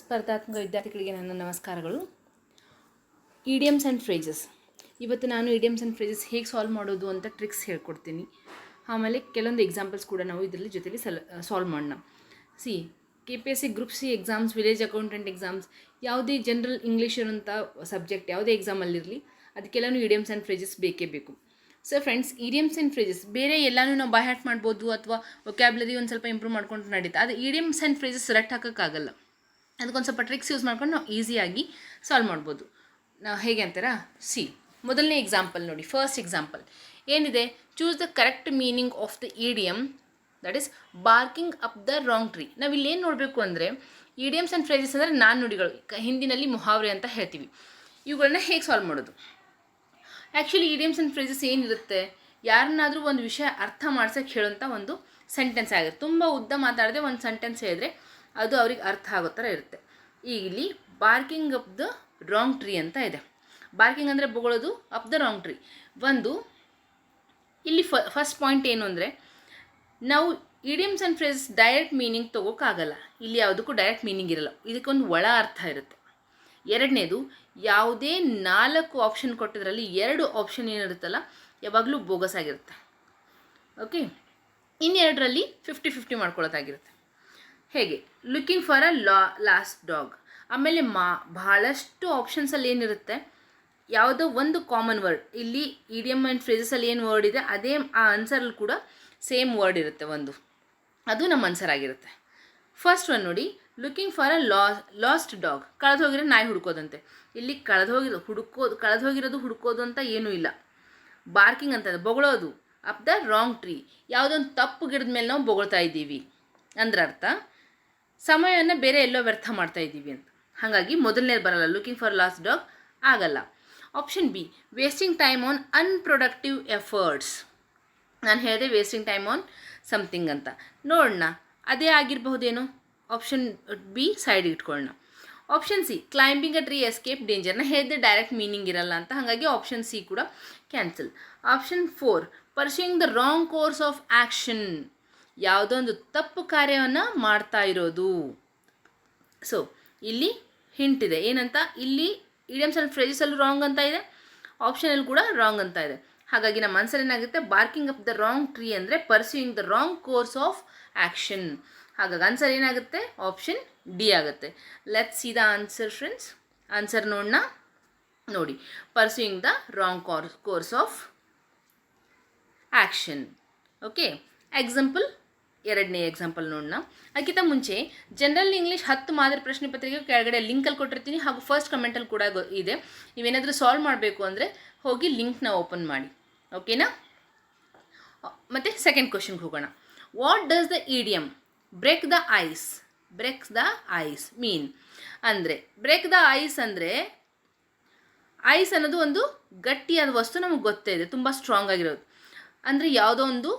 ಸ್ಪರ್ಧಾತ್ಮಕ ವಿದ್ಯಾರ್ಥಿಗಳಿಗೆ ನನ್ನ ನಮಸ್ಕಾರಗಳು. ಇಡಿಯಮ್ಸ್ ಆ್ಯಂಡ್ ಫ್ರೇಜಸ್ ಇವತ್ತು ನಾನು ಇಡಿಯಮ್ಸ್ ಆ್ಯಂಡ್ ಫ್ರೇಜಸ್ ಹೇಗೆ ಸಾಲ್ವ್ ಮಾಡೋದು ಅಂತ ಟ್ರಿಕ್ಸ್ ಹೇಳ್ಕೊಡ್ತೀನಿ. ಆಮೇಲೆ ಕೆಲವೊಂದು ಎಕ್ಸಾಂಪಲ್ಸ್ ಕೂಡ ನಾವು ಇದರಲ್ಲಿ ಜೊತೆಲಿ ಸಲ ಸಾಲ್ವ್ ಮಾಡೋಣ. C K P S C group C exams village accountant exams ಯಾವುದೇ ಜನರಲ್ ಇಂಗ್ಲೀಷ್ ಇರೋಂಥ ಸಬ್ಜೆಕ್ಟ್ ಯಾವುದೇ ಎಕ್ಸಾಮಲ್ಲಿರಲಿ ಅದಕ್ಕೆಲ್ಲನೂ ಇಡಿಯಮ್ಸ್ ಆ್ಯಂಡ್ ಫ್ರೇಜಸ್ ಬೇಕೇ ಬೇಕು. So friends idioms and phrases ಬೇರೆ ಎಲ್ಲನೂ ನಾವು ಬೈ ಹ್ಯಾಟ್ ಮಾಡ್ಬೋದು ಅಥವಾ ವೊಕ್ಯಾಬ್ಲರಿ ಒಂದು ಸ್ವಲ್ಪ ಇಂಪ್ರೂವ್ ಮಾಡ್ಕೊಂಡು ನಡೀತಾ. ಅದು ಇಡಿಯಮ್ಸ್ ಆ್ಯಂಡ್ ಫ್ರೇಜಸ್ ರಟ್ ಹಾಕೋಕ್ಕಾಗಲ್ಲ. ಅದಕ್ಕೊಂದು ಸ್ವಲ್ಪ ಟ್ರಿಕ್ಸ್ ಯೂಸ್ ಮಾಡ್ಕೊಂಡು ನಾವು ಈಸಿಯಾಗಿ ಸಾಲ್ವ್ ಮಾಡ್ಬೋದು. ಹೇಗೆ ಅಂತಾರಾ? ಸಿ ಮೊದಲನೇ ಎಕ್ಸಾಂಪಲ್ ನೋಡಿ ಫಸ್ಟ್ ಎಕ್ಸಾಂಪಲ್ ಏನಿದೆ? Choose the correct meaning of the idiom that is barking up the wrong tree ನಾವು ಇಲ್ಲೇನು ನೋಡಬೇಕು ಅಂದರೆ ಇಡಿಯಮ್ಸ್ ಆ್ಯಂಡ್ ಫ್ರೇಜಸ್ ಅಂದರೆ ನಾನ್ ನುಡಿಗಳು ಹಿಂದಿನಲ್ಲಿ ಮುಹಾವರೆ ಅಂತ ಹೇಳ್ತೀವಿ. ಇವುಗಳನ್ನ ಹೇಗೆ ಸಾಲ್ವ್ ಮಾಡೋದು? ಆ್ಯಕ್ಚುಲಿ ಇಡಿಯಮ್ಸ್ ಆ್ಯಂಡ್ ಫ್ರೇಜಸ್ ಏನಿರುತ್ತೆ? ಯಾರನ್ನಾದರೂ ಒಂದು ವಿಷಯ ಅರ್ಥ ಮಾಡ್ಸೋಕ್ಕೆ ಹೇಳೋಂಥ ಒಂದು ಸೆಂಟೆನ್ಸ್ ಆಗಿರುತ್ತೆ ತುಂಬ ಉದ್ದ ಮಾತಾಡದೆ ಒಂದು ಸೆಂಟೆನ್ಸ್ ಹೇಳಿದ್ರೆ ಅದು ಅವ್ರಿಗೆ ಅರ್ಥ ಆಗೋ ಥರ ಇರುತ್ತೆ. ಇಲ್ಲಿ barking up the wrong tree ಅಂತ ಇದೆ. ಬಾರ್ಕಿಂಗ್ ಅಂದರೆ ಬೊಗಳೋದು ಅಪ್ ದ ರಾಂಗ್ ಟ್ರೀ ಒಂದು, ಇಲ್ಲಿ ಫ ಫಸ್ಟ್ ಪಾಯಿಂಟ್ ಏನು ಅಂದರೆ, ನಾವು idioms and phrase direct meaning ತೊಗೋಕ್ಕಾಗಲ್ಲ ಇಲ್ಲಿ ಯಾವುದಕ್ಕೂ ಡೈರೆಕ್ಟ್ ಮೀನಿಂಗ್ ಇರಲ್ಲ. ಇದಕ್ಕೊಂದು ಒಳ ಅರ್ಥ ಇರುತ್ತೆ. ಎರಡನೇದು, ಯಾವುದೇ ನಾಲ್ಕು ಆಪ್ಷನ್ ಕೊಟ್ಟಿದ್ರಲ್ಲಿ ಎರಡು ಆಪ್ಷನ್ ಏನಿರುತ್ತಲ್ಲ, ಯಾವಾಗಲೂ ಬೋಗಸ್ ಆಗಿರುತ್ತೆ. ಓಕೆ ಇನ್ನೆರಡರಲ್ಲಿ ಫಿಫ್ಟಿ ಫಿಫ್ಟಿ ಮಾಡ್ಕೊಳ್ಳೋದಾಗಿರುತ್ತೆ ಹೇಗೆ? Looking for a la lost dog ಆಮೇಲೆ ಮಾ, ಬಹಳಷ್ಟು ಆಪ್ಷನ್ಸಲ್ಲಿ ಏನಿರುತ್ತೆ? ಯಾವುದೋ ಒಂದು ಕಾಮನ್ ವರ್ಡ್ ಇಲ್ಲಿ ಇಡಿಯಮ್ ಆ್ಯಂಡ್ ಫ್ರೇಸಸಲ್ಲಿ ಏನು ವರ್ಡ್ ಇದೆ, ಅದೇ ಆ ಆನ್ಸರಲ್ಲಿ ಕೂಡ ಸೇಮ್ ವರ್ಡ್ ಇರುತ್ತೆ ಒಂದು. ಅದು ನಮ್ಮ ಆನ್ಸರ್ ಆಗಿರುತ್ತೆ. ಫಸ್ಟ್ ಒನ್ ನೋಡಿ looking for a law lost dog ಕಳೆದು ಹೋಗಿರೋ ನಾಯಿ ಹುಡುಕೋದಂತೆ. ಇಲ್ಲಿ ಕಳೆದು ಹೋಗಿರೋ ಹುಡುಕೋದು ಕಳೆದು ಹೋಗಿರೋದು ಹುಡುಕೋದು ಅಂತ ಏನೂ ಇಲ್ಲ. ಬಾರ್ಕಿಂಗ್ ಅಂತ, ಬೊಗಳೋದು. ಅಪ್ ದ ರಾಂಗ್ ಟ್ರೀ ಯಾವುದೊಂದು ತಪ್ಪು ಗಿಡದ ಮೇಲೆ ನಾವು ಬೊಗಳ್ತಾ ಇದ್ದೀವಿ. ಅಂದ್ರೆ ಅರ್ಥ ಸಮಯವನ್ನು ಬೇರೆ ಎಲ್ಲೋ ವ್ಯರ್ಥ ಮಾಡ್ತಾ ಇದ್ದೀವಿ ಅಂತ. ಹಾಗಾಗಿ ಮೊದಲನೇ ಬರಲ್ಲ ಲುಕಿಂಗ್ ಫಾರ್ ಲಾಸ್ಟ್ ಡಾಗ್ ಆಗಲ್ಲ. Option B wasting time on unproductive efforts ನಾನು ಹೇಳಿದೆ ವೇಸ್ಟಿಂಗ್ ಟೈಮ್ ಆನ್ ಸಮಥಿಂಗ್ ಅಂತ. ನೋಡೋಣ, ಅದೇ ಆಗಿರಬಹುದೇನೋ? ಆಪ್ಷನ್ ಬಿ ಸೈಡ್ ಇಟ್ಕೊಳ್ಳೋಣ option C climbing a tree escape ಡೇಂಜರ್ನ ಹೇಳಿದೆ ಡೈರೆಕ್ಟ್ ಮೀನಿಂಗ್ ಇರಲ್ಲ ಅಂತ, ಹಾಗಾಗಿ ಆಪ್ಷನ್ ಸಿ ಕೂಡ cancel option four pursuing the wrong course of action ಯಾವುದೋ ಒಂದು ತಪ್ಪು ಕಾರ್ಯವನ್ನು ಮಾಡ್ತಾ ಇರೋದು. ಸೊ ಇಲ್ಲಿ ಹಿಂಟ್ ಇದೆ. ಏನಂತ? ಇಲ್ಲಿ ಇಡಿಯಮ್ಸ್ ಆ್ಯಂಡ್ ಫ್ರೇಜಸಲ್ಲೂ ರಾಂಗ್ ಅಂತ ಇದೆ. ಆಪ್ಷನಲ್ಲಿ ಕೂಡ ರಾಂಗ್ ಅಂತ ಇದೆ. ಹಾಗಾಗಿ ನಮ್ಮ ಆನ್ಸರ್ ಏನಾಗುತ್ತೆ? Barking up the wrong tree ಅಂದರೆ pursuing the wrong course of action ಹಾಗಾಗಿ ಆನ್ಸರ್ ಏನಾಗುತ್ತೆ? ಆಪ್ಷನ್ ಡಿ ಆಗುತ್ತೆ. Let see the answer friends answer ನೋಡೋಣ ನೋಡಿ. Pursuing the wrong course course of action okay example ಎರಡನೇ ಎಕ್ಸಾಂಪಲ್ ನೋಡೋಣ ಅದಕ್ಕಿಂತ ಮುಂಚೆ ಜನರಲ್ ಇಂಗ್ಲೀಷ್ ಹತ್ತು ಮಾದರಿ ಪ್ರಶ್ನೆ ಪತ್ರಿಕೆ ಕೆಳಗಡೆ ಲಿಂಕಲ್ಲಿ ಕೊಟ್ಟಿರ್ತೀನಿ ಹಾಗೂ ಫಸ್ಟ್ ಕಮೆಂಟಲ್ಲಿ ಕೂಡ ಇದೆ. ನೀವೇನಾದರೂ ಸಾಲ್ವ್ ಮಾಡಬೇಕು ಅಂದರೆ ಹೋಗಿ ಲಿಂಕ್ನ ಓಪನ್ ಮಾಡಿ. ಓಕೆನಾ ಮತ್ತು ಸೆಕೆಂಡ್ ಕ್ವಶನ್ಗೆ ಹೋಗೋಣ. What does the idiom break the ice breaks the ice mean ಅಂದರೆ ಬ್ರೇಕ್ ದ ಐಸ್ ಅಂದರೆ ಐಸ್ ಅನ್ನೋದು ಒಂದು ಗಟ್ಟಿಯಾದ ವಸ್ತು ನಮಗೆ ಗೊತ್ತೇ ಇದೆ, ತುಂಬ ಸ್ಟ್ರಾಂಗ್ ಆಗಿರೋದು. ಅಂದರೆ ಯಾವುದೋ ಒಂದು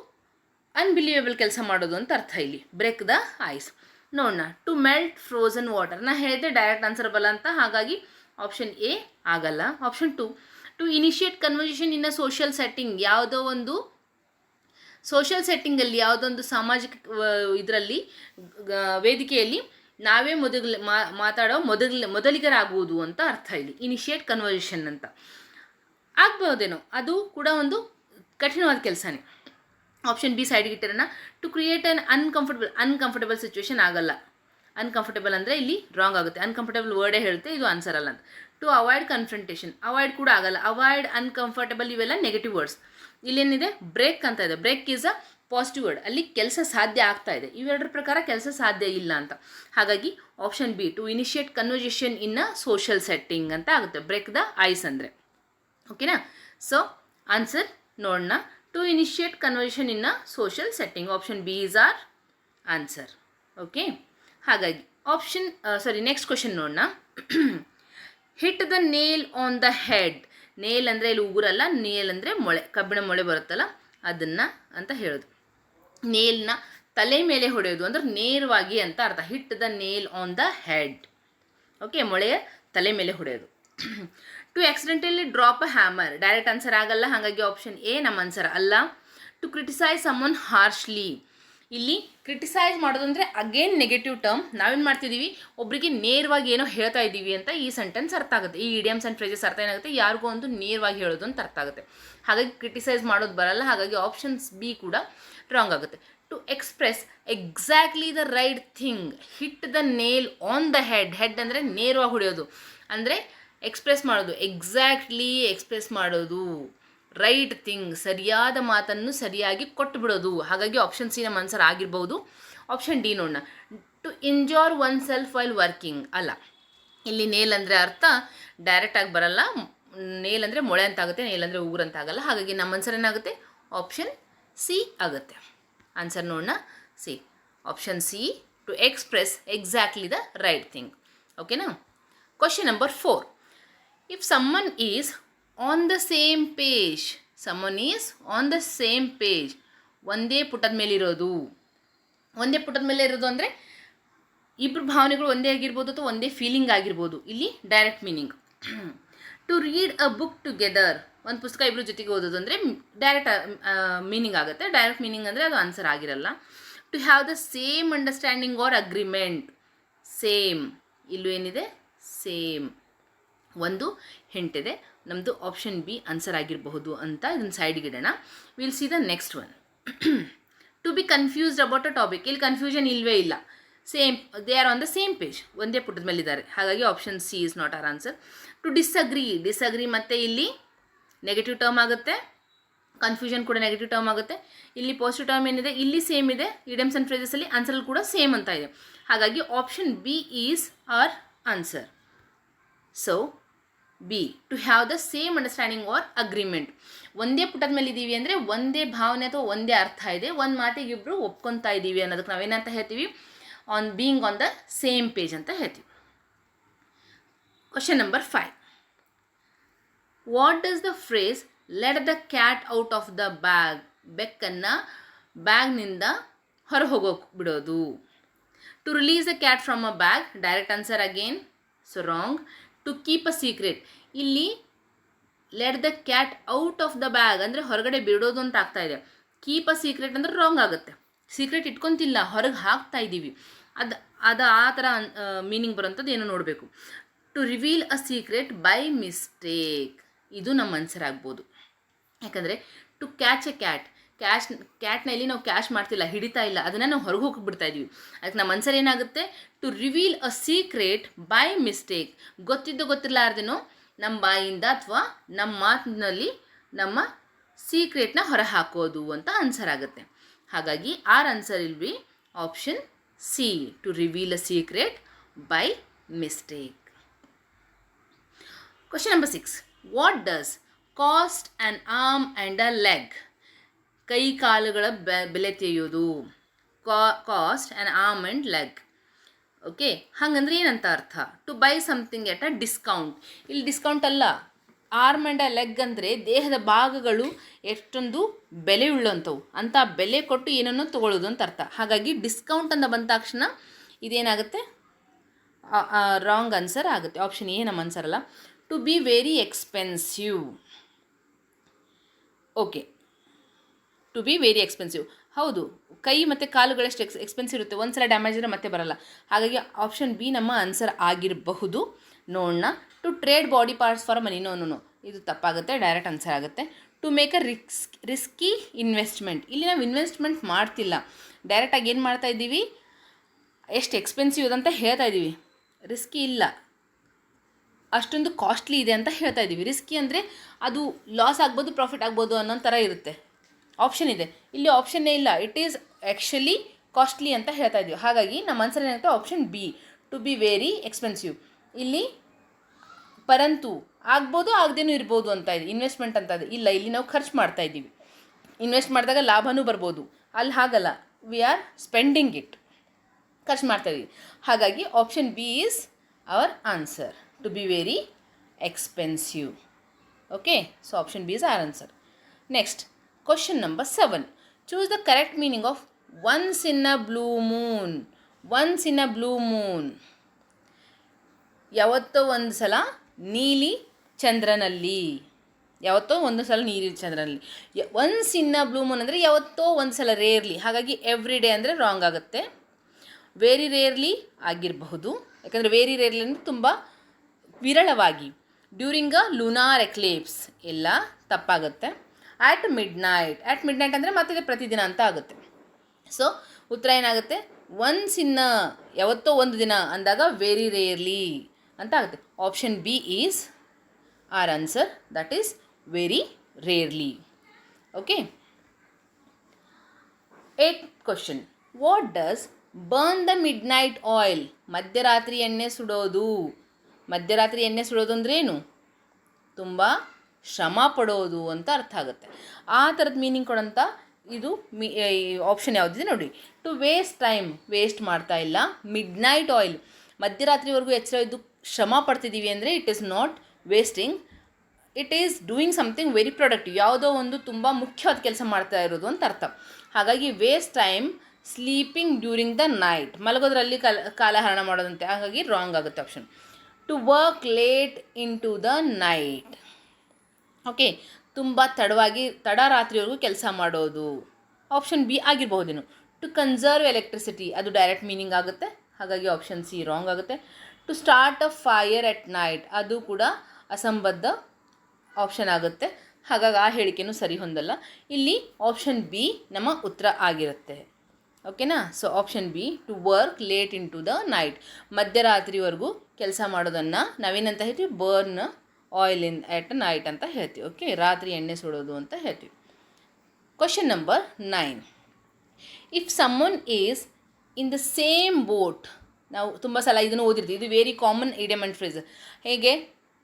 ಅನ್ಬಿಲೀವೇಬಲ್ ಕೆಲಸ ಮಾಡೋದು ಅಂತ ಅರ್ಥ ಇಲ್ಲಿ. ಬ್ರೇಕ್ ದ ಐಸ್ ನೋಡೋಣ ಟು ಮೆಲ್ಟ್ ಫ್ರೋಸನ್ ವಾಟರ್ ನಾ ಹೇಳಿದೆ ಡೈರೆಕ್ಟ್ ಆನ್ಸರ್ ಬಲ್ಲ ಅಂತ, ಹಾಗಾಗಿ ಆಪ್ಷನ್ ಎ ಆಗಲ್ಲ. Option to to initiate conversation in a social setting ಯಾವುದೋ ಒಂದು ಸೋಷಿಯಲ್ ಸೆಟ್ಟಿಂಗಲ್ಲಿ ಯಾವುದೊಂದು ಸಾಮಾಜಿಕ ಇದರಲ್ಲಿ ವೇದಿಕೆಯಲ್ಲಿ ನಾವೇ ಮೊದಲ ಮಾತಾಡೋ ಮೊದಲ ಮೊದಲಿಗರಾಗುವುದು ಅಂತ ಅರ್ಥ ಇಲ್ಲಿ. ಇನಿಷಿಯೇಟ್ ಕನ್ವರ್ಸೇಷನ್ ಅಂತ. ಆಗ್ಬೋದೇನೋ ಅದು ಕೂಡ ಒಂದು ಕಠಿಣವಾದ ಕೆಲಸನೇ. ಆಪ್ಷನ್ ಬಿ ಸೈಡ್ಗೆ ಇಟ್ಟಿರೋಣ to create un uncomfortable uncomfortable situation ಆಗಲ್ಲ. ಅನ್ಕಂಫರ್ಟಬಲ್ ಅಂದರೆ ಇಲ್ಲಿ ರಾಂಗ್ ಆಗುತ್ತೆ. ಅನ್ಕಂಫರ್ಟಬಲ್ ವರ್ಡೇ ಹೇಳುತ್ತೆ, ಇದು ಆನ್ಸರ್ ಅಲ್ಲ ಅಂತ. ಟು ಅವಾಯ್ಡ್ ಕನ್ಫ್ರಂಟೇಷನ್ ಅವಾಯ್ಡ್ ಕೂಡ ಆಗಲ್ಲ. ಅವಾಯ್ಡ್ ಅನ್ಕಂಫರ್ಟಬಲ್ ಇವೆಲ್ಲ ನೆಗೆಟಿವ್ ವರ್ಡ್ಸ್ ಇಲ್ಲೇನಿದೆ? ಬ್ರೇಕ್ ಅಂತ ಇದೆ. Break is a positive word ಅಲ್ಲಿ ಕೆಲಸ ಸಾಧ್ಯ ಆಗ್ತಾ ಇದೆ. ಇವೆರಡರ ಪ್ರಕಾರ ಕೆಲಸ ಸಾಧ್ಯ ಇಲ್ಲ ಅಂತ. ಹಾಗಾಗಿ option B to initiate conversation in a social setting ಅಂತ ಆಗುತ್ತೆ. ಬ್ರೇಕ್ ದ ಐಸ್ ಅಂದರೆ. ಓಕೆನಾ ಸೊ ಆನ್ಸರ್ ನೋಡೋಣ to initiate conversation in a social setting option B is our answer okay ಹಾಗಾಗಿ ಆಪ್ಷನ್ ಸಾರಿ ನೆಕ್ಸ್ಟ್ ಕ್ವಶನ್ ನೋಡೋಣ hit the nail on the head nail ಅಂದರೆ ಇಲ್ಲಿ ಉಗುರಲ್ಲ nail ಅಂದರೆ ಮೊಳೆ, ಕಬ್ಬಿಣ ಮೊಳೆ ಬರುತ್ತಲ್ಲ, ಅದನ್ನು ಅಂತ ಹೇಳೋದು. ನೇಲ್ನ ತಲೆ ಮೇಲೆ ಹೊಡೆಯೋದು ಅಂದ್ರೆ ನೇರವಾಗಿ ಅಂತ ಅರ್ಥ. Hit the nail on the head okay ಮೊಳೆಯ ತಲೆ ಮೇಲೆ ಹೊಡೆಯೋದು. To accidentally drop a hammer direct answer ಆಗಲ್ಲ, ಹಾಗಾಗಿ ಆಪ್ಷನ್ ಎ ನಮ್ಮ ಆನ್ಸರ್ ಅಲ್ಲ. ಟು ಕ್ರಿಟಿಸೈಸ್ ಸಮನ್ ಹಾರ್ಶ್ಲಿ ಇಲ್ಲಿ ಕ್ರಿಟಿಸೈಸ್ ಮಾಡೋದು ಅಂದರೆ ಅಗೇನ್ ನೆಗೆಟಿವ್ ಟರ್ಮ್ ನಾವೇನು ಮಾಡ್ತಿದ್ದೀವಿ ಒಬ್ಬರಿಗೆ ನೇರವಾಗಿ ಏನೋ ಹೇಳ್ತಾ ಇದ್ದೀವಿ ಅಂತ ಈ ಸೆಂಟೆನ್ಸ್ ಅರ್ಥ ಆಗುತ್ತೆ. ಈ ಇಡಿಯಮ್ಸ್ ಆ್ಯಂಡ್ ಫ್ರೇಜಸ್ ಅರ್ಥ ಏನಾಗುತ್ತೆ? ಯಾರಿಗೂ ಒಂದು ನೇರವಾಗಿ ಹೇಳೋದು ಅಂತ ಅರ್ಥ ಆಗುತ್ತೆ. ಹಾಗಾಗಿ ಕ್ರಿಟಿಸೈಸ್ ಮಾಡೋದು ಬರಲ್ಲ, ಹಾಗಾಗಿ ಆಪ್ಷನ್ಸ್ ಬಿ ಕೂಡ ರಾಂಗ್ ಆಗುತ್ತೆ. To express exactly the right thing hit the nail on the head head ಅಂದರೆ ನೇರವಾಗಿ ಹೊಡೆಯೋದು. ಅಂದರೆ ಎಕ್ಸ್ಪ್ರೆಸ್ ಮಾಡೋದು. ಎಕ್ಸಾಕ್ಟ್ಲಿ ಎಕ್ಸ್ಪ್ರೆಸ್ ಮಾಡೋದು. ರೈಟ್ ಥಿಂಗ್ ಸರಿಯಾದ ಮಾತನ್ನು ಸರಿಯಾಗಿ ಕೊಟ್ಟು ಬಿಡೋದು ಹಾಗಾಗಿ ಆಪ್ಷನ್ ಸಿ ನಮ್ಮ ಆನ್ಸರ್ ಆಗಿರ್ಬೋದು. ಆಪ್ಷನ್ ಡಿ ನೋಡೋಣ to enjoy oneself while working ಅಲ್ಲ, ಇಲ್ಲಿ ನೇಲ್ ಅಂದರೆ ಅರ್ಥ ಡೈರೆಕ್ಟಾಗಿ ಬರಲ್ಲ. ನೇಲ್ ಅಂದರೆ ಮೊಳೆ ಅಂತ ಆಗುತ್ತೆ ನೇಲ್ ಅಂದರೆ ಆಗಲ್ಲ. ಹಾಗಾಗಿ ನಮ್ಮ ಆನ್ಸರ್ ಏನಾಗುತ್ತೆ? ಆಪ್ಷನ್ ಸಿ ಆಗುತ್ತೆ. ಆನ್ಸರ್ ನೋಡೋಣ C option C to express exactly the right thing ಓಕೆನಾ question number four if someone is on the same page, someone is on the same page, ಒಂದೇ ಪುಟದ ಮೇಲಿರೋದು ಒಂದೇ ಪುಟದ ಮೇಲೆ ಇರೋದು ಅಂದರೆ ಇಬ್ಬರು ಭಾವನೆಗಳು ಒಂದೇ ಆಗಿರ್ಬೋದು ಅಥವಾ ಒಂದೇ ಫೀಲಿಂಗ್ ಆಗಿರ್ಬೋದು. ಇಲ್ಲಿ direct meaning to read a book together ಒಂದು ಪುಸ್ತಕ ಇಬ್ಬರು ಜೊತೆಗೆ ಓದೋದು ಅಂದರೆ ಡೈರೆಕ್ಟ್ ಮೀನಿಂಗ್ ಆಗುತ್ತೆ. ಡೈರೆಕ್ಟ್ ಮೀನಿಂಗ್ ಅಂದರೆ ಅದು ಆನ್ಸರ್ ಆಗಿರಲ್ಲ. To have the same understanding or agreement same ಇಲ್ಲೂ ಏನಿದೆ? ಸೇಮ್ ಒಂದು ಹಿಂಟಿದೆ ನಮ್ಮದು ಆಪ್ಷನ್ ಬಿ ಆನ್ಸರ್ ಆಗಿರಬಹುದು ಅಂತ ಇದನ್ನು ಸೈಡ್ಗೆ ಇಡೋಣ. We'll see the next one to be confused about a topic ಇಲ್ಲಿ ಕನ್ಫ್ಯೂಷನ್ ಇಲ್ಲವೇ ಇಲ್ಲ. Same they are on the same page ಒಂದೇ ಪುಟದ ಮೇಲೆ ಇದ್ದಾರೆ ಹಾಗಾಗಿ option C is not our answer to disagree disagree ಮತ್ತು ಇಲ್ಲಿ ನೆಗೆಟಿವ್ ಟರ್ಮ್ ಆಗುತ್ತೆ. ಕನ್ಫ್ಯೂಷನ್ ಕೂಡ ನೆಗೆಟಿವ್ ಟರ್ಮ್ ಆಗುತ್ತೆ. ಇಲ್ಲಿ ಪಾಸಿಟಿವ್ ಟರ್ಮ್ ಏನಿದೆ? ಇಲ್ಲಿ ಸೇಮ್ ಇದೆ. ಇಡಮ್ಸ್ ಆ್ಯಂಡ್ ಫ್ರೇಜಸ್ಸಲ್ಲಿ ಆನ್ಸರ್ ಕೂಡ ಸೇಮ್ ಅಂತ ಇದೆ. ಹಾಗಾಗಿ option B is our answer so B to have the same understanding or agreement ಒಂದೇ ಪುಟದ ಮೇಲೆ ಇದ್ದೀವಿ ಅಂದರೆ ಒಂದೇ ಭಾವನೆ ಅಥವಾ ಒಂದೇ ಅರ್ಥ ಇದೆ. ಒಂದು ಮಾತಿಗೆ ಇಬ್ಬರು ಒಪ್ಕೊತಾ ಇದ್ದೀವಿ ಅನ್ನೋದಕ್ಕೆ ನಾವೇನಂತ ಹೇಳ್ತೀವಿ? On being on the same page ಅಂತ ಹೇಳ್ತೀವಿ. Question number five what does the phrase let the cat out of the bag ಬೆಕ್ಕನ್ನು ಬ್ಯಾಗ್ನಿಂದ ಹೊರ ಹೋಗೋಕೆ ಬಿಡೋದು to release the cat from a bag direct answer again so wrong to keep a secret ಇಲ್ಲಿ let the cat out of the bag ಅಂದರೆ ಹೊರಗಡೆ ಬಿಡೋದು ಅಂತ ಆಗ್ತಾ ಇದೆ. ಕೀಪ್ ಅ ಸೀಕ್ರೆಟ್ ಅಂದರೆ ರಾಂಗ್ ಆಗುತ್ತೆ. ಸೀಕ್ರೆಟ್ ಇಟ್ಕೊಂತಿಲ್ಲ, ಹೊರಗೆ ಹಾಕ್ತಾ ಇದ್ದೀವಿ ಅದು ಅದು ಆ ಥರ ಮೀನಿಂಗ್ ಬರೋಂಥದ್ದು ಏನೋ ನೋಡಬೇಕು. To reveal a secret by mistake ಇದು ನಮ್ಮ ಆನ್ಸರ್ ಆಗ್ಬೋದು ಯಾಕಂದರೆ to catch a cat cash ಕ್ಯಾಟ್ನಲ್ಲಿ ನಾವು ಕ್ಯಾಶ್ ಮಾಡ್ತಿಲ್ಲ, ಹಿಡಿತಾ ಇಲ್ಲ, ಅದನ್ನು ನಾವು ಹೊರಗೆ ಹೋಗ್ಬಿಡ್ತಾ ಇದೀವಿ. ಅದಕ್ಕೆ ನಮ್ಮ ಆನ್ಸರ್ ಏನಾಗುತ್ತೆ? To reveal a secret by mistake ಗೊತ್ತಿದ್ದು ಗೊತ್ತಿರಲಾರ್ದೇನೋ ನಮ್ಮ ಬಾಯಿಂದ ಅಥವಾ ನಮ್ಮ ಮಾತಿನಲ್ಲಿ ನಮ್ಮ ಸೀಕ್ರೆಟ್ನ ಹೊರ ಹಾಕೋದು ಅಂತ ಆನ್ಸರ್ ಆಗುತ್ತೆ. ಹಾಗಾಗಿ our answer will be option C to reveal a secret by mistake question number six what does cost and arm and a leg ಕೈ ಕಾಲುಗಳ ಬೆಲೆ ತೆಗೆಯೋದು cost and arm and leg. Okay? ಹಾಗಂದ್ರೆ ಏನಂತ ಅರ್ಥ? To buy something at a discount. ಇಲ್ಲಿ discount ಅಲ್ಲ. Arm and a leg ಅಂದರೆ ದೇಹದ ಭಾಗಗಳು ಎಷ್ಟೊಂದು ಬೆಲೆ ಉಳ್ಳಂಥವು. ಅಂತ ಬೆಲೆ ಕೊಟ್ಟು ಏನನ್ನೋ ತೊಗೊಳ್ಳೋದು ಅಂತ ಅರ್ಥ. ಹಾಗಾಗಿ ಡಿಸ್ಕೌಂಟ್ ಅಂತ ಬಂದ ತಕ್ಷಣ ಇದೇನಾಗುತ್ತೆ? ರಾಂಗ್ ಆನ್ಸರ್ ಆಗುತ್ತೆ. ಆಪ್ಷನ್ ಎ ನಮ್ಮ ಆನ್ಸರ್ ಅಲ್ಲ. To be very expensive. Okay. To be very expensive ಹೌದು, ಕೈ ಮತ್ತು ಕಾಲುಗಳಷ್ಟು ಎಕ್ಸ್ ಎಕ್ಸ್ಪೆನ್ಸಿವ್ ಇರುತ್ತೆ. ಒಂದು ಸಲ ಡ್ಯಾಮೇಜ್ ಆದರೆ ಮತ್ತೆ ಬರಲ್ಲ. ಹಾಗಾಗಿ ಆಪ್ಷನ್ ಬಿ ನಮ್ಮ ಆನ್ಸರ್ ಆಗಿರಬಹುದು. ನೋಡೋಣ. To trade body parts for money ನೋನು no ಇದು ತಪ್ಪಾಗುತ್ತೆ ಡೈರೆಕ್ಟ್ ಆನ್ಸರ್ ಆಗುತ್ತೆ. To make a risk risky investment ಇಲ್ಲಿ ನಾವು ಇನ್ವೆಸ್ಟ್ಮೆಂಟ್ ಮಾಡ್ತಿಲ್ಲ. ಡೈರೆಕ್ಟಾಗಿ ಏನು ಮಾಡ್ತಾ ಇದ್ದೀವಿ? ಎಷ್ಟು ಎಕ್ಸ್ಪೆನ್ಸಿವ್ ಅಂತ ಹೇಳ್ತಾ ಇದ್ದೀವಿ. ರಿಸ್ಕಿ ಇಲ್ಲ. ಅಷ್ಟೊಂದು ಕಾಸ್ಟ್ಲಿ ಇದೆ ಅಂತ ಹೇಳ್ತಾ ಇದ್ದೀವಿ. ರಿಸ್ಕಿ ಅಂದರೆ ಅದು ಲಾಸ್ ಆಗ್ಬೋದು ಪ್ರಾಫಿಟ್ ಆಗ್ಬೋದು ಅನ್ನೋ ಥರ ಇರುತ್ತೆ. ಆಪ್ಷನ್ ಇದೆ. ಇಲ್ಲಿ ಆಪ್ಷನ್ನೇ ಇಲ್ಲ. ಇಟ್ ಈಸ್ ಆ್ಯಕ್ಚುಲಿ ಕಾಸ್ಟ್ಲಿ ಅಂತ ಹೇಳ್ತಾ ಇದ್ದೀವಿ ಹಾಗಾಗಿ ನಮ್ಮ ಆನ್ಸರ್ ಏನಾಗುತ್ತೆ? Option B to be very expensive ಇಲ್ಲಿ ಪರಂತು ಆಗ್ಬೋದು, ಆಗದೇನೂ ಇರ್ಬೋದು ಅಂತ ಇದೆ. ಇನ್ವೆಸ್ಟ್ಮೆಂಟ್ ಅಂತ ಇದೆ. ಇಲ್ಲ, ಇಲ್ಲಿ ನಾವು ಖರ್ಚು ಮಾಡ್ತಾ ಇದ್ದೀವಿ. ಇನ್ವೆಸ್ಟ್ ಮಾಡಿದಾಗ ಲಾಭನೂ ಬರ್ಬೋದು. ಅಲ್ಲಿ ಹಾಗಲ್ಲ. ವಿ ಆರ್ ಸ್ಪೆಂಡಿಂಗ್ ಇಟ್ ಖರ್ಚು ಮಾಡ್ತಾ ಇದ್ದೀವಿ. ಹಾಗಾಗಿ option B is our answer to be very expensive okay so option B is our answer next question number seven choose the correct meaning of once in a blue moon once in a blue moon ಯಾವತ್ತೋ ಒಂದು ಸಲ ನೀಲಿ ಚಂದ್ರನಲ್ಲಿ. ಯಾವತ್ತೋ ಒಂದು ಸಲ ನೀಲಿ ಚಂದ್ರನಲ್ಲಿ. Once in a blue moon ಅಂದರೆ ಯಾವತ್ತೋ ಒಂದು ಸಲ ರೇರ್ಲಿ ಹಾಗಾಗಿ ಎವ್ರಿ ಡೇ ಅಂದರೆ ರಾಂಗ್ ಆಗುತ್ತೆ. ವೆರಿ ರೇರ್ಲಿ ಆಗಿರಬಹುದು. ಯಾಕಂದರೆ ವೆರಿ ರೇರ್ಲಿ ಅಂದರೆ ತುಂಬ ವಿರಳವಾಗಿ. ಡ್ಯೂರಿಂಗ್ ಅ ಲೂನಾರ್ ಎಕ್ಲೇಪ್ಸ್ ಎಲ್ಲ ತಪ್ಪಾಗುತ್ತೆ. At midnight at midnight ಅಂದರೆ ಮತ್ತೆ ಪ್ರತಿದಿನ ಅಂತ ಆಗುತ್ತೆ. ಸೊ ಉತ್ತರ ಏನಾಗುತ್ತೆ? ಒನ್ಸ್ ಇನ್ನ ಯಾವತ್ತೋ ಒಂದು ದಿನ ಅಂದಾಗ ವೆರಿ ರೇರ್ಲಿ ಅಂತ ಆಗುತ್ತೆ. Option B is our answer that is very rarely okay eight question what does burn the midnight oil ಮಧ್ಯರಾತ್ರಿ ಎಣ್ಣೆ ಸುಡೋದು. ಮಧ್ಯರಾತ್ರಿ ಎಣ್ಣೆ ಸುಡೋದು ಅಂದ್ರೇನು ತುಂಬ ಶ್ರಮ ಪಡೋದು ಅಂತ ಅರ್ಥ ಆಗುತ್ತೆ. ಆ ಥರದ ಮೀನಿಂಗ್ ಕೊಡೋಂಥ ಇದು ಮಿ ಆಪ್ಷನ್ ಯಾವುದಿದೆ ನೋಡಿ. ಟು ವೇಸ್ಟ್ ಟೈಮ್ ವೇಸ್ಟ್ ಮಾಡ್ತಾ ಇಲ್ಲ. ಮಿಡ್ ನೈಟ್ ಆಯಿಲ್ ಮಧ್ಯರಾತ್ರಿವರೆಗೂ ಎಚ್ಚರ ಇದ್ದು ಶ್ರಮ ಪಡ್ತಿದ್ದೀವಿ ಅಂದರೆ it is not wasting it is doing something very productive ಯಾವುದೋ ಒಂದು ತುಂಬ ಮುಖ್ಯವಾದ ಕೆಲಸ ಮಾಡ್ತಾ ಇರೋದು ಅಂತ ಅರ್ಥ. ಹಾಗಾಗಿ waste time sleeping during the night ಮಲಗೋದ್ರಲ್ಲಿ ಕಾಲ, ಕಾಲಹರಣ ಮಾಡೋದಂತೆ. ಹಾಗಾಗಿ ರಾಂಗ್ ಆಗುತ್ತೆ option to work late into the night okay ತುಂಬ ತಡವಾಗಿ, ತಡ ರಾತ್ರಿವರೆಗೂ ಕೆಲಸ ಮಾಡೋದು. ಆಪ್ಷನ್ ಬಿ ಆಗಿರಬಹುದೇನು. ಟು ಕನ್ಸರ್ವ್ ಎಲೆಕ್ಟ್ರಿಸಿಟಿ ಅದು ಡೈರೆಕ್ಟ್ ಮೀನಿಂಗ್ ಆಗುತ್ತೆ. ಹಾಗಾಗಿ ಆಪ್ಷನ್ ಸಿ ರಾಂಗ್ ಆಗುತ್ತೆ. To start a fire at night ಅದು ಕೂಡ ಅಸಂಬದ್ಧ ಆಪ್ಷನ್ ಆಗುತ್ತೆ. ಹಾಗಾಗಿ ಆ ಹೇಳಿಕೆಯೂ ಸರಿ ಹೊಂದಲ್ಲ. ಇಲ್ಲಿ ಆಪ್ಷನ್ ಬಿ ನಮ್ಮ ಉತ್ತರ ಆಗಿರುತ್ತೆ. ಓಕೆನಾ so option B to work late into the night ಮಧ್ಯರಾತ್ರಿವರೆಗೂ ಕೆಲಸ ಮಾಡೋದನ್ನು ನಾವೇನಂತ ಹೇಳ್ತೀವಿ? Burn oil in at night ಅಂತ ಹೇಳ್ತೀವಿ ಓಕೆ ರಾತ್ರಿ ಎಣ್ಣೆ ಸುಡೋದು ಅಂತ ಹೇಳ್ತೀವಿ. Question number nine if someone is in the same boat ನಾವು ತುಂಬ ಸಲ ಇದನ್ನು ಓದಿರ್ತೀವಿ, ಇದು very common idiom and phrase ಹೇಗೆ?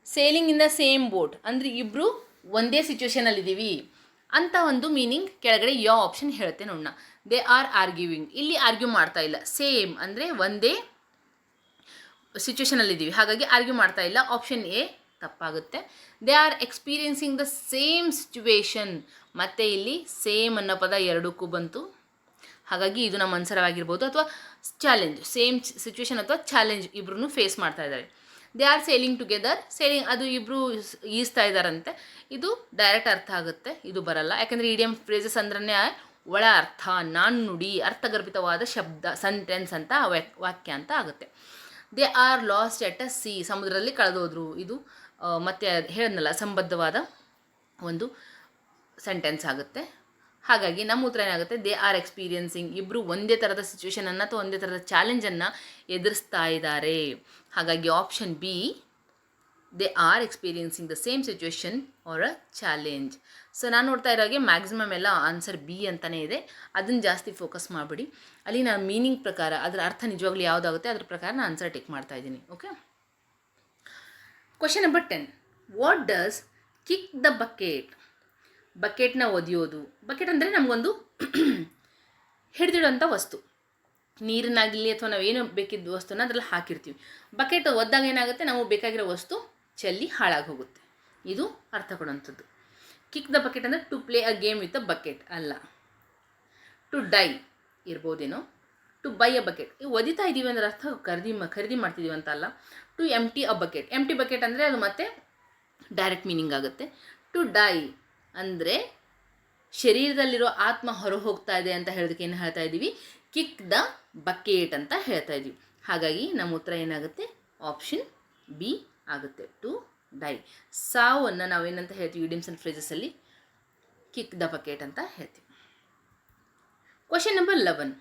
Sailing in the same boat ಅಂದರೆ ಇಬ್ಬರು ಒಂದೇ ಸಿಚುವೇಶನಲ್ಲಿದ್ದೀವಿ ಅಂತ ಒಂದು ಮೀನಿಂಗ್ ಕೆಳಗಡೆ ಯಾವ ಆಪ್ಷನ್ ಹೇಳುತ್ತೆ ನೋಡೋಣ ದೇ ಆರ್ ಆರ್ಗ್ಯೂವಿಂಗ್ ಇಲ್ಲಿ ಆರ್ಗ್ಯೂ ಮಾಡ್ತಾ ಇಲ್ಲ. ಸೇಮ್ ಅಂದರೆ ಒಂದೇ ಸಿಚುವೇಷನಲ್ಲಿದ್ದೀವಿ ಹಾಗಾಗಿ ಆರ್ಗ್ಯೂ ಮಾಡ್ತಾ ಇಲ್ಲ. ಆಪ್ಷನ್ ಎ ತಪ್ಪಾಗುತ್ತೆ. They are experiencing the same situation ಮತ್ತೆ ಇಲ್ಲಿ ಸೇಮ್ ಅನ್ನೋ ಪದ ಎರಡಕ್ಕೂ ಬಂತು. ಹಾಗಾಗಿ ಇದು ನಮ್ಮ ಅನ್ಸರವಾಗಿರ್ಬೋದು ಅಥವಾ ಚಾಲೆಂಜ್ ಸೇಮ್ ಸಿಚುವೇಶನ್ ಅಥವಾ ಚಾಲೆಂಜ್ ಇಬ್ಬರೂ ಫೇಸ್ ಮಾಡ್ತಾ ಇದ್ದಾರೆ. They are sailing together sailing ಅದು ಇಬ್ಬರು ಈಸ್ತಾ ಇದ್ದಾರಂತೆ. ಇದು ಡೈರೆಕ್ಟ್ ಅರ್ಥ ಆಗುತ್ತೆ. ಇದು ಬರಲ್ಲ. ಯಾಕಂದರೆ ಇಡಿಯಂ ಫ್ರೇಸಸ್ ಅಂದ್ರೆ ಒಳ ಅರ್ಥ ನಾಣ್ಣುಡಿ ಅರ್ಥಗರ್ಭಿತವಾದ ಶಬ್ದ ಸೆಂಟೆನ್ಸ್ ಅಂತ ವಾಕ್ಯ ಅಂತ ಆಗುತ್ತೆ. They are lost at a sea ಸಮುದ್ರದಲ್ಲಿ ಕಳೆದೋದ್ರು. ಇದು ಮತ್ತೆ ಹೇಳಿದ್ನಲ್ಲ, ಸಂಬದ್ಧವಾದ ಒಂದು ಸೆಂಟೆನ್ಸ್ ಆಗುತ್ತೆ. ಹಾಗಾಗಿ ನಮ್ಮ ಉತ್ತರ ಏನಾಗುತ್ತೆ? ದೇ ಆರ್ ಎಕ್ಸ್ಪೀರಿಯನ್ಸಿಂಗ್ ಇಬ್ಬರು ಒಂದೇ ಥರದ ಸಿಚುವೇಶನನ್ನು ಅಥವಾ ಒಂದೇ ಥರದ ಚಾಲೆಂಜನ್ನು ಎದುರಿಸ್ತಾ ಇದ್ದಾರೆ. ಹಾಗಾಗಿ option B they are experiencing the same situation or a challenge so ನಾನು ನೋಡ್ತಾ ಇರೋ ಮ್ಯಾಕ್ಸಿಮಮ್ ಎಲ್ಲ ಆನ್ಸರ್ ಬಿ ಅಂತಲೇ ಇದೆ. ಅದನ್ನು ಜಾಸ್ತಿ ಫೋಕಸ್ ಮಾಡಿಬಿಡಿ. ಅಲ್ಲಿ ನಾನು ಮೀನಿಂಗ್ ಪ್ರಕಾರ, ಅದರ ಅರ್ಥ ನಿಜವಾಗ್ಲೂ ಯಾವುದಾಗುತ್ತೆ? ಅದ್ರ ಪ್ರಕಾರ ನಾನು ಆನ್ಸರ್ ಟೇಕ್ ಮಾಡ್ತಾ ಇದ್ದೀನಿ. Okay question number ten what does kick the bucket ಬಕೆಟ್ನ ಒದಿಯೋದು. ಬಕೆಟ್ ಅಂದರೆ ನಮಗೊಂದು ಹಿಡಿದಿಡೋಂಥ ವಸ್ತು. ನೀರನ್ನಾಗಲಿ ಅಥವಾ ನಾವು ಏನು ಬೇಕಿದ್ದ ವಸ್ತುನ ಅದರಲ್ಲಿ ಹಾಕಿರ್ತೀವಿ. ಬಕೆಟ್ ಒದ್ದಾಗ ಏನಾಗುತ್ತೆ? ನಾವು ಬೇಕಾಗಿರೋ ವಸ್ತು ಚೆಲ್ಲಿ ಹಾಳಾಗಿ ಹೋಗುತ್ತೆ ಇದು ಅರ್ಥ ಕೊಡುವಂಥದ್ದು. ಕಿಕ್ ದ ಬಕೆಟ್ ಅಂದರೆ to play a game with a bucket ಅಲ್ಲ. ಟು ಡೈ ಇರ್ಬೋದೇನೋ? ಟು ಬೈ ಅ ಬಕೆಟ್ ಈಗ ಒದಿತಾ ಇದ್ದೀವಿ ಅಂದ್ರೆ ಅರ್ಥ ಖರೀದಿ ಖರೀದಿ ಮಾಡ್ತಿದ್ದೀವಿ ಅಂತ ಅಲ್ಲ. To empty a bucket empty bucket ಅಂದರೆ ಅದು ಮತ್ತೆ ಡೈರೆಕ್ಟ್ ಮೀನಿಂಗ್ ಆಗುತ್ತೆ. ಟು ಡೈ ಅಂದರೆ ಶರೀರದಲ್ಲಿರೋ ಆತ್ಮ ಹೊರ ಹೋಗ್ತಾ ಇದೆ ಅಂತ ಹೇಳೋದಕ್ಕೆ ಏನು ಹೇಳ್ತಾ ಇದ್ದೀವಿ ಕಿಕ್ ದ ಬಕೆಟ್ ಅಂತ ಹೇಳ್ತಾ ಇದ್ದೀವಿ ಹಾಗಾಗಿ ನಮ್ಮ ಉತ್ತರ ಏನಾಗುತ್ತೆ? ಆಪ್ಷನ್ ಬಿ ಆಗುತ್ತೆ. ಟು ಡೈ ಸಾವನ್ನು ನಾವೇನಂತ ಹೇಳ್ತೀವಿ? ಇಡಿಮ್ಸ್ ಆ್ಯಂಡ್ ಫ್ರೇಜಸಲ್ಲಿ ಕಿಕ್ ದ ಬಕೆಟ್ ಅಂತ ಹೇಳ್ತೀವಿ. Question number eleven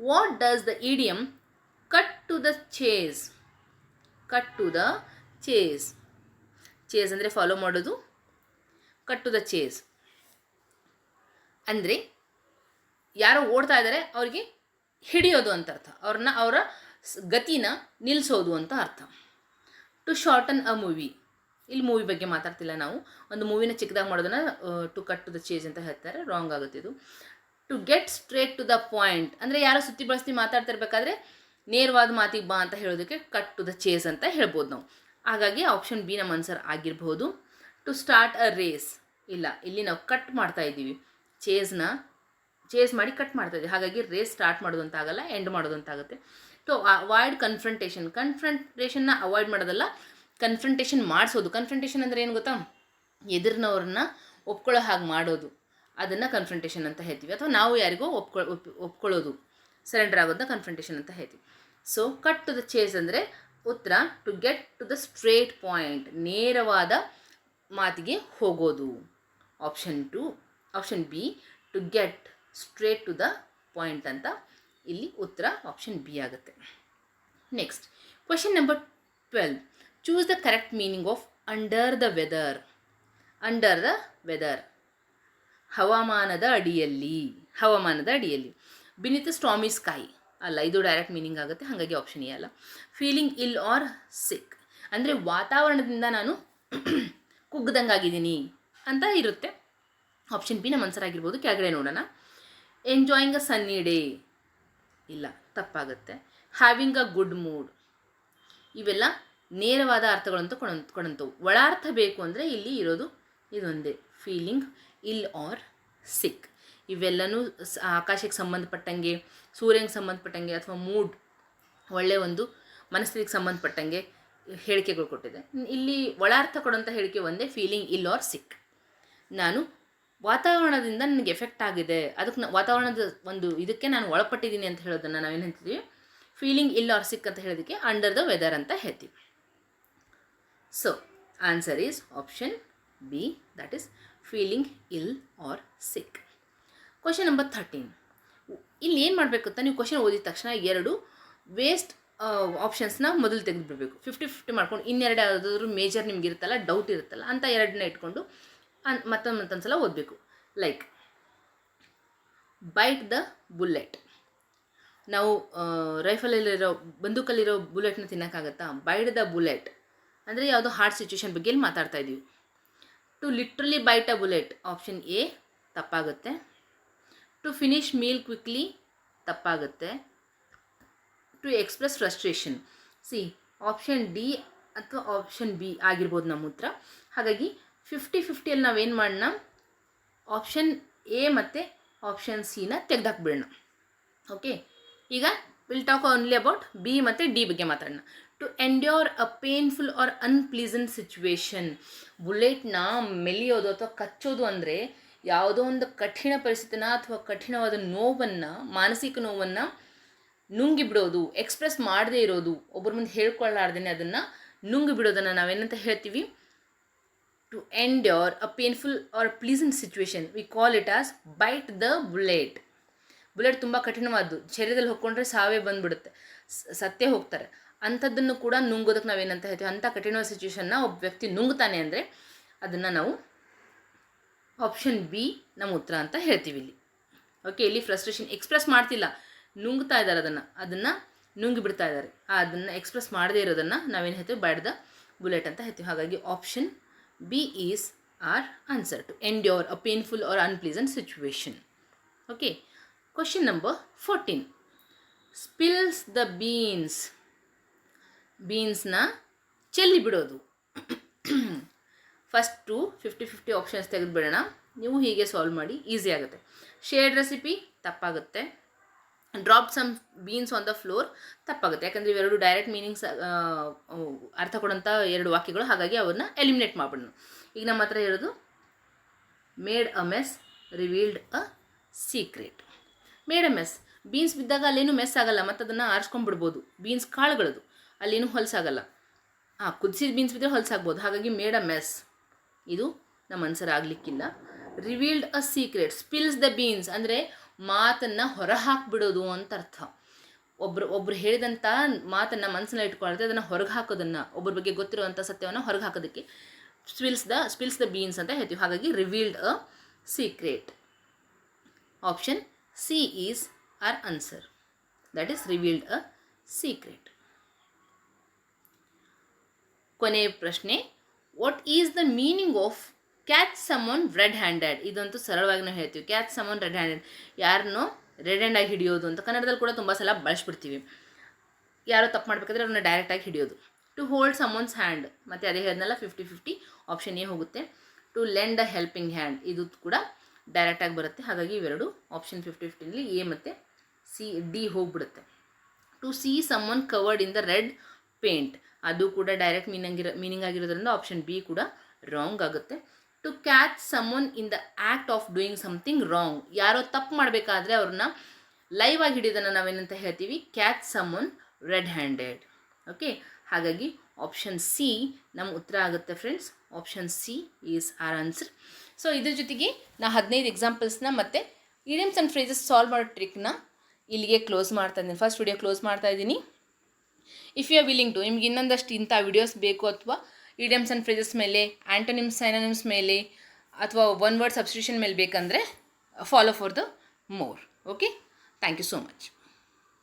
what does the idiom cut to the chase cut to the chase chase ಅಂದರೆ ಫಾಲೋ ಮಾಡೋದು. ಕಟ್ ಟು ದ ಚೇಸ್ ಅಂದರೆ ಯಾರೋ ಓಡ್ತಾ ಇದ್ದಾರೆ ಅವ್ರಿಗೆ ಹಿಡಿಯೋದು ಅಂತ ಅರ್ಥ. ಅವ್ರನ್ನ, ಅವರ ಗತಿನ ನಿಲ್ಲಿಸೋದು ಅಂತ ಅರ್ಥ. ಟು ಶಾರ್ಟನ್ ಅ ಮೂವಿ ಇಲ್ಲಿ ಮೂವಿ ಬಗ್ಗೆ ಮಾತಾಡ್ತಿಲ್ಲ ನಾವು. ಒಂದು ಮೂವಿನ ಚಿಕ್ಕದಾಗಿ ಮಾಡೋದನ್ನ to cut to the chase ಅಂತ ಹೇಳ್ತಾರೆ. ರಾಂಗ್ ಆಗುತ್ತೆ ಇದು. To get straight to the point ಅಂದರೆ ಯಾರೋ ಸುತ್ತಿ ಬಳಸ್ತಿ ಮಾತಾಡ್ತಿರ್ಬೇಕಾದ್ರೆ ನೇರವಾದ ಮಾತಿಗೆ ಬಾ ಅಂತ ಹೇಳೋದಕ್ಕೆ ಕಟ್ ಟು ದ ಚೇಸ್ ಅಂತ ಹೇಳ್ಬೋದು ನಾವು. ಹಾಗಾಗಿ ಆಪ್ಷನ್ ಬಿ ನಮ್ಮ ಆನ್ಸರ್ ಆಗಿರ್ಬೋದು. ಟು ಸ್ಟಾರ್ಟ್ ಅ ರೇಸ್ ಇಲ್ಲ, ಇಲ್ಲಿ ನಾವು ಕಟ್ ಮಾಡ್ತಾ ಇದ್ದೀವಿ. ಚೇಸ್ನ ಚೇಸ್ ಮಾಡಿ ಕಟ್ ಮಾಡ್ತಾ ಇದ್ದೀವಿ. ಹಾಗಾಗಿ ರೇಸ್ ಸ್ಟಾರ್ಟ್ ಮಾಡೋದು ಆಗಲ್ಲ ಎಂಡ್ ಮಾಡೋದು ಆಗುತ್ತೆ ಸೊ ಅವಾಯ್ಡ್ ಕನ್ಫ್ರಂಟೇಷನ್ ಕನ್ಫ್ರಂಟೇಷನ್ನ ಅವಾಯ್ಡ್ ಮಾಡೋದಲ್ಲ ಕನ್ಫ್ರಂಟೇಷನ್ ಮಾಡಿಸೋದು. ಕನ್ಫ್ರಂಟೇಷನ್ ಅಂದರೆ ಏನು ಗೊತ್ತಾ? ಎದುರಿನವ್ರನ್ನ ಒಪ್ಕೊಳ್ಳೋ ಹಾಗೆ ಮಾಡೋದು. ಅದನ್ನು ಕನ್ಫ್ರಂಟೇಷನ್ ಅಂತ ಹೇಳ್ತೀವಿ. ಅಥವಾ ನಾವು ಯಾರಿಗೋ ಒಪ್ಕೊಳ್ ಒಪ್, ಒಪ್ಕೊಳ್ಳೋದು ಸರೆಂಡರ್ ಆಗೋದನ್ನ ಕನ್ಫ್ರಂಟೇಷನ್ ಅಂತ ಹೇಳ್ತೀವಿ. So cut to the chase ಅಂದರೆ ಉತ್ತರ to get to the straight point ನೇರವಾದ ಮಾತಿಗೆ ಹೋಗೋದು. Option to option B to get straight to the point ಅಂತ ಇಲ್ಲಿ ಉತ್ತರ ಆಪ್ಷನ್ ಬಿ ಆಗುತ್ತೆ. Next question number twelve choose the correct meaning of under the weather under the weather ಹವಾಮಾನದ ಅಡಿಯಲ್ಲಿ ಹವಾಮಾನದ ಅಡಿಯಲ್ಲಿ. Beneath stormy sky. ಅಲ್ಲ, ಇದು ಡೈರೆಕ್ಟ್ ಮೀನಿಂಗ್ ಆಗುತ್ತೆ, ಹಾಗಾಗಿ ಆಪ್ಷನ್ ಎ ಅಲ್ಲ. Feeling ill or sick. ಅಂದರೆ ವಾತಾವರಣದಿಂದ ನಾನು ಕುಗ್ಗದಂಗಾಗಿದ್ದೀನಿ ಅಂತ ಇರುತ್ತೆ. ಆಪ್ಷನ್ ಬಿ ನಮ್ಮ ಆನ್ಸರ್ ಆಗಿರ್ಬೋದು. ಕೆಳಗಡೆ ನೋಡೋಣ. ಎಂಜಾಯಿಂಗ್ ಅ ಸನ್ನಿ ಡೇ ಇಲ್ಲ, ತಪ್ಪಾಗುತ್ತೆ. ಹ್ಯಾವಿಂಗ್ ಅ ಗುಡ್ ಮೂಡ್ ಇವೆಲ್ಲ ನೇರವಾದ ಅರ್ಥಗಳಂತೂ ಕೊಡಂತ ಕೊಡಂತವು ಒಳಾರ್ಥ ಬೇಕು ಅಂದರೆ ಇಲ್ಲಿ ಇರೋದು ಇದೊಂದೇ. ಫೀಲಿಂಗ್ ಇಲ್ ಆರ್ ಸಿಕ್. ಇವೆಲ್ಲನೂ ಸ- ಆಕಾಶಕ್ಕೆ ಸಂಬಂಧಪಟ್ಟಂಗೆ, ಸೂರ್ಯಂಗೆ ಸಂಬಂಧಪಟ್ಟಂಗೆ ಅಥವಾ ಮೂಡ್ ಒಳ್ಳೆಯ ಒಂದು ಮನಸ್ಥಿತಿಗೆ ಸಂಬಂಧಪಟ್ಟಂಗೆ ಹೇಳಿಕೆಗಳು ಕೊಟ್ಟಿದೆ. ಇಲ್ಲಿ ಒಳಾರ್ಥ ಕೊಡೋಂಥ ಹೇಳಿಕೆ ಒಂದೇ ಫೀಲಿಂಗ್ ಇಲ್ ಆರ್ ಸಿಕ್. ನಾನು ವಾತಾವರಣದಿಂದ ನನಗೆ ಎಫೆಕ್ಟ್ ಆಗಿದೆ. ಅದಕ್ಕೆ ವಾತಾವರಣದ ಒಂದು ಇದಕ್ಕೆ ನಾನು ಒಳಪಟ್ಟಿದ್ದೀನಿ ಅಂತ ಹೇಳೋದನ್ನು ನಾವೇನು ಹೇಳ್ತೀವಿ? ಫೀಲಿಂಗ್ ಇಲ್ ಆರ್ ಸಿಕ್ ಅಂತ ಹೇಳೋದಕ್ಕೆ ಅಂಡರ್ ದ ವೆದರ್ ಅಂತ ಹೇಳ್ತೀವಿ. So answer is option B that is feeling ill or sick question number thirteen ಇಲ್ಲಿ ಏನು ಮಾಡಬೇಕು ಅಂತ ನೀವು ಕ್ವಶನ್ ಓದಿದ ತಕ್ಷಣ ಎರಡು ವೇಸ್ಟ್ ಆಪ್ಷನ್ಸ್ನ ಮೊದಲು ತೆಗೆದುಬಿಡಬೇಕು. ಫಿಫ್ಟಿ ಫಿಫ್ಟಿ ಮಾಡ್ಕೊಂಡು ಇನ್ನೆರಡು ಯಾವುದಾದ್ರೂ ಮೇಜರ್ ನಿಮ್ಗೆ ಇರುತ್ತಲ್ಲ ಡೌಟ್ ಇರುತ್ತಲ್ಲ, ಅಂತ ಎರಡನ್ನ ಇಟ್ಕೊಂಡು ಅನ್, ಮತ್ತೊಂದು ಮತ್ತೊಂದು ಸಲ ಓದಬೇಕು. ಲೈಕ್ ಬೈಟ್ ದ ಬುಲೆಟ್ ನಾವು ರೈಫಲಲ್ಲಿರೋ ಬಂದೂಕಲ್ಲಿರೋ ಬುಲೆಟ್ನ ತಿನ್ನೋಕ್ಕಾಗತ್ತಾ? ಬೈಟ್ ದ ಬುಲೆಟ್ ಅಂದರೆ ಯಾವುದೋ ಹಾರ್ಡ್ ಸಿಚುವೇಶನ್ ಬಗ್ಗೆ ಇಲ್ಲಿ ಮಾತಾಡ್ತಾ ಇದ್ದೀವಿ to literally bite a bullet option A ತಪ್ಪಾಗುತ್ತೆ. ಟು ಫಿನಿಶ್ ಮೀಲ್ ಕ್ವಿಕ್ಲಿ ತಪ್ಪಾಗುತ್ತೆ. To express frustration C option D ಅಥವಾ ಆಪ್ಷನ್ ಬಿ ಆಗಿರ್ಬೋದು ನಮ್ಮ ಉತ್ತರ ಹಾಗಾಗಿ ಫಿಫ್ಟಿ ಫಿಫ್ಟಿಯಲ್ಲಿ ನಾವೇನು ಮಾಡೋಣ ಆಪ್ಷನ್ ಎ ಮತ್ತು ಆಪ್ಷನ್ ಸಿನ ತೆಗೆದಾಕ್ಬಿಡೋಣ. ಓಕೆ ಈಗ will talk only about B ಮತ್ತು ಡಿ ಬಗ್ಗೆ ಮಾತಾಡೋಣ to endure a painful or unpleasant situation ಬುಲೆಟ್ನ ಮೆಲಿಯೋದು ಅಥವಾ ಕಚ್ಚೋದು ಅಂದರೆ ಯಾವುದೋ ಒಂದು ಕಠಿಣ ಪರಿಸ್ಥಿತಿನ ಅಥವಾ ಕಠಿಣವಾದ ನೋವನ್ನು, ಮಾನಸಿಕ ನೋವನ್ನು ನುಂಗಿ ಬಿಡೋದು ಎಕ್ಸ್ಪ್ರೆಸ್ ಮಾಡದೇ ಇರೋದು. ಒಬ್ಬರ ಮುಂದೆ ಹೇಳ್ಕೊಳ್ಳಾರ್ದೇ ಅದನ್ನು ನುಂಗಿ ಬಿಡೋದನ್ನು ನಾವೇನಂತ ಹೇಳ್ತೀವಿ? To endure a painful or pleasant situation we call it as bite the bullet bullet ತುಂಬ ಕಠಿಣವಾದ್ದು. ಶರೀರದಲ್ಲಿ ಹೊಕ್ಕೊಂಡ್ರೆ ಸಾವೇ ಬಂದ್ಬಿಡುತ್ತೆ. ಸತ್ತೇ ಹೋಗ್ತಾರೆ. ಅಂಥದ್ದನ್ನು ಕೂಡ ನುಂಗೋದಕ್ಕೆ ನಾವೇನಂತ ಹೇಳ್ತೀವಿ? ಅಂಥ ಕಠಿಣ ಸಿಚುವೇಶನ್ನ ಒಬ್ಬ ವ್ಯಕ್ತಿ ನುಂಗ್ತಾನೆ ಅಂದರೆ ಅದನ್ನು ನಾವು ಆಪ್ಷನ್ ಬಿ ನಮ್ಮ ಉತ್ತರ ಅಂತ ಹೇಳ್ತೀವಿ ಇಲ್ಲಿ. ಓಕೆ ಇಲ್ಲಿ ಫ್ರಸ್ಟ್ರೇಷನ್ ಎಕ್ಸ್ಪ್ರೆಸ್ ಮಾಡ್ತಿಲ್ಲ. ನುಂಗ್ತಾ ಇದ್ದಾರೆ ಅದನ್ನು. ಅದನ್ನು ನುಂಗಿ ಬಿಡ್ತಾ ಇದ್ದಾರೆ. ಅದನ್ನು ಎಕ್ಸ್ಪ್ರೆಸ್ ಮಾಡದೇ ಇರೋದನ್ನು ನಾವೇನು ಹೇಳ್ತೀವಿ? ಬ್ಯಾಡ್ ದ ಬುಲೆಟ್ ಅಂತ ಹೇಳ್ತೀವಿ. ಹಾಗಾಗಿ option B is our answer to endure a painful or unpleasant situation okay question number fourteen spills the beans ಬೀನ್ಸ್ನ ಚೆಲ್ಲಿ ಬಿಡೋದು. ಫಸ್ಟು ಫಿಫ್ಟಿ ಫಿಫ್ಟಿ ಆಪ್ಷನ್ಸ್ ತೆಗೆದುಬಿಡೋಣ. ನೀವು ಹೀಗೆ ಸಾಲ್ವ್ ಮಾಡಿ ಈಸಿ ಆಗುತ್ತೆ. ಶೇರ್ಡ್ ರೆಸಿಪಿ ತಪ್ಪಾಗುತ್ತೆ. Drop some beans on the floor ತಪ್ಪಾಗುತ್ತೆ. ಯಾಕಂದರೆ ಇವೆರಡು ಡೈರೆಕ್ಟ್ ಮೀನಿಂಗ್ಸ್ ಅರ್ಥ ಕೊಡೋಂಥ ಎರಡು ವಾಕ್ಯಗಳು, ಹಾಗಾಗಿ ಅವನ್ನ ಎಲಿಮಿನೇಟ್ ಮಾಡ್ಬಿಡೋಣ. ಈಗ ನಮ್ಮ ಹತ್ರ ಇರೋದು made a mess revealed a secret made a mess beans ಬಿದ್ದಾಗ ಅಲ್ಲೇನು ಮೆಸ್ ಆಗಲ್ಲ. ಮತ್ತು ಅದನ್ನು ಆರಿಸ್ಕೊಂಡ್ಬಿಡ್ಬೋದು. ಬೀನ್ಸ್ ಕಾಳುಗಳದು. ಅಲ್ಲೇನು ಹೊಲಸಾಗಲ್ಲ. ಹಾಂ ಕುದಿಸಿದ ಬೀನ್ಸ್ ಬಿದ್ದರೆ ಹೊಲಸಾಗ್ಬೋದು. ಹಾಗಾಗಿ ಮೇಡ ಮೆಸ್ ಇದು ನಮ್ಮ answer ಆಗಲಿಕ್ಕಿಲ್ಲ. Revealed a secret spills the beans ಅಂದರೆ ಮಾತನ್ನು ಹೊರ ಹಾಕ್ಬಿಡೋದು ಅಂತ ಅರ್ಥ. ಒಬ್ರು ಒಬ್ರು ಹೇಳಿದಂಥ ಮಾತನ್ನು ಮನಸ್ಸನ್ನ ಇಟ್ಕೊಳ್ತಾರೆ ಅದನ್ನು ಹೊರಗೆ ಹಾಕೋದನ್ನು ಒಬ್ಬರ ಬಗ್ಗೆ ಗೊತ್ತಿರುವಂಥ ಸತ್ಯವನ್ನು ಹೊರಗೆ ಹಾಕೋದಕ್ಕೆ spills the spills the beans ಅಂತ ಹೇಳ್ತೀವಿ. ಹಾಗಾಗಿ revealed a secret option C is our answer that is revealed a secret ಕೊನೆಯ ಪ್ರಶ್ನೆ what is the meaning of catch someone red handed ಇದಂತೂ ಸರಳವಾಗಿ ನಾವು ಹೇಳ್ತೀವಿ. ಕ್ಯಾಚ್ ಸಮನ್ ರೆಡ್ ಹ್ಯಾಂಡೆಡ್ ಯಾರನ್ನು ರೆಡ್ ಹ್ಯಾಂಡಾಗಿ ಹಿಡಿಯೋದು ಅಂತ. ಕನ್ನಡದಲ್ಲಿ ಕೂಡ ತುಂಬ ಸಲ ಬಳಸ್ಬಿಡ್ತೀವಿ. ಯಾರೋ ತಪ್ಪು ಮಾಡಬೇಕಾದ್ರೆ ಅವ್ರನ್ನ ಡೈರೆಕ್ಟಾಗಿ ಹಿಡಿಯೋದು. ಟು ಹೋಲ್ಡ್ ಸಮೋನ್ಸ್ ಹ್ಯಾಂಡ್ ಮತ್ತು ಅದೇ ಹೇಳಿದ್ನಲ್ಲ ಫಿಫ್ಟಿ ಫಿಫ್ಟಿ ಆಪ್ಷನ್ ಎ ಹೋಗುತ್ತೆ. To lend a helping hand ಇದು ಕೂಡ ಡೈರೆಕ್ಟಾಗಿ ಬರುತ್ತೆ. ಹಾಗಾಗಿ ಇವೆರಡು ಆಪ್ಷನ್ ಫಿಫ್ಟಿ ಫಿಫ್ಟಿನಲ್ಲಿ ಎ ಮತ್ತು ಸಿ, ಡಿ ಹೋಗ್ಬಿಡುತ್ತೆ. To see someone covered in the red paint ಅದು ಕೂಡ ಡೈರೆಕ್ಟ್ ಮೀನಿಂಗ್ ಮೀನಿಂಗ್ ಆಗಿರೋದ್ರಿಂದ ಆಪ್ಷನ್ ಬಿ ಕೂಡ ರಾಂಗ್ ಆಗುತ್ತೆ. To catch someone in the act of doing something wrong ಯಾರೋ ತಪ್ಪು ಮಾಡಬೇಕಾದ್ರೆ ಅವ್ರನ್ನ ಲೈವ್ ಆಗಿ ಹಿಡಿಯೋದನ್ನು ನಾವೇನಂತ ಹೇಳ್ತೀವಿ? Catch someone red handed okay ಹಾಗಾಗಿ ಆಪ್ಷನ್ ಸಿ ನಮ್ಮ ಉತ್ತರ ಆಗುತ್ತೆ friends option C is our answer so ಇದ್ರ ಜೊತೆಗೆ ನಾ ಹದಿನೈದು ಎಕ್ಸಾಂಪಲ್ಸ್ನ ಮತ್ತು ಇಡಿಯಮ್ಸ್ ಆ್ಯಂಡ್ ಫ್ರೇಜಸ್ ಸಾಲ್ವ್ ಮಾಡೋ ಟ್ರಿಕ್ನ ಇಲ್ಲಿಗೆ ಕ್ಲೋಸ್ ಮಾಡ್ತಾ ಇದ್ದೀನಿ. ಫಸ್ಟ್ ವಿಡಿಯೋ ಕ್ಲೋಸ್ ಮಾಡ್ತಾ ಇದ್ದೀನಿ. If you are willing to ನಿಮ್ಗೆ ಇನ್ನೊಂದಷ್ಟು ಇಂಥ ವಿಡಿಯೋಸ್ ಬೇಕು ಅಥವಾ ಇಡಿಯಮ್ಸ್ ಆ್ಯಂಡ್ ಫ್ರೇಜಸ್ ಮೇಲೆ ಆ್ಯಂಟೋನಿಮ್ಸ್ ಸೈನೋನಿಮ್ಸ್ ಮೇಲೆ, ಅಥವಾ ಒನ್ ವರ್ಡ್ ಸಬ್ಸ್ಟಿಟ್ಯೂಷನ್ ಮೇಲೆ ಬೇಕಂದರೆ follow for the more okay thank you so much